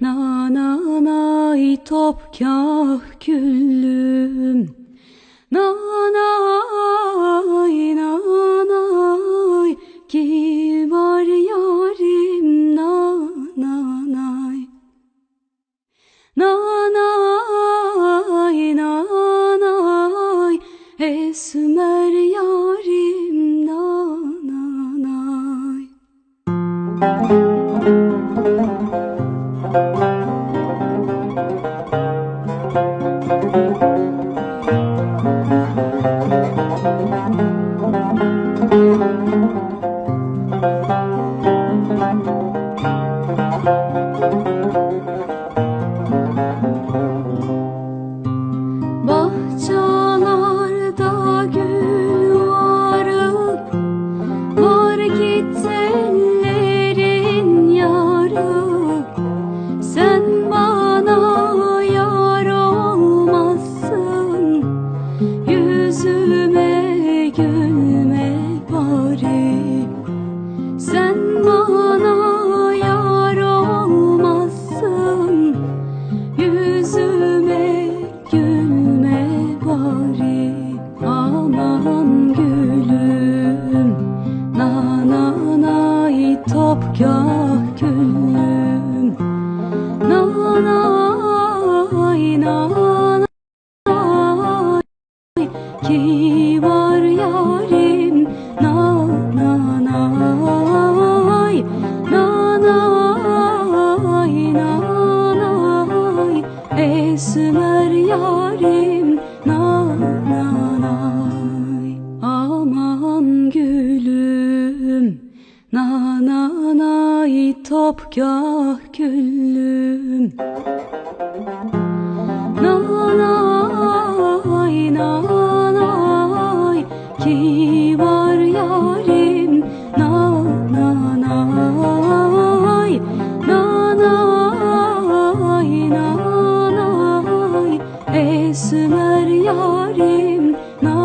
Nananay topkah güllüm Nanay nanay Ki var yarim nananay? Nanay nanay Esmer yarim nananay. Bahçalarda Var Ki var yarim. Nananay Nanay nanay Esmer yarim. Nananay Aman gülüm. Nananay topkah gülüm Nanay nanay var yarim. Na na nay na nay na nay esmer yarim. Na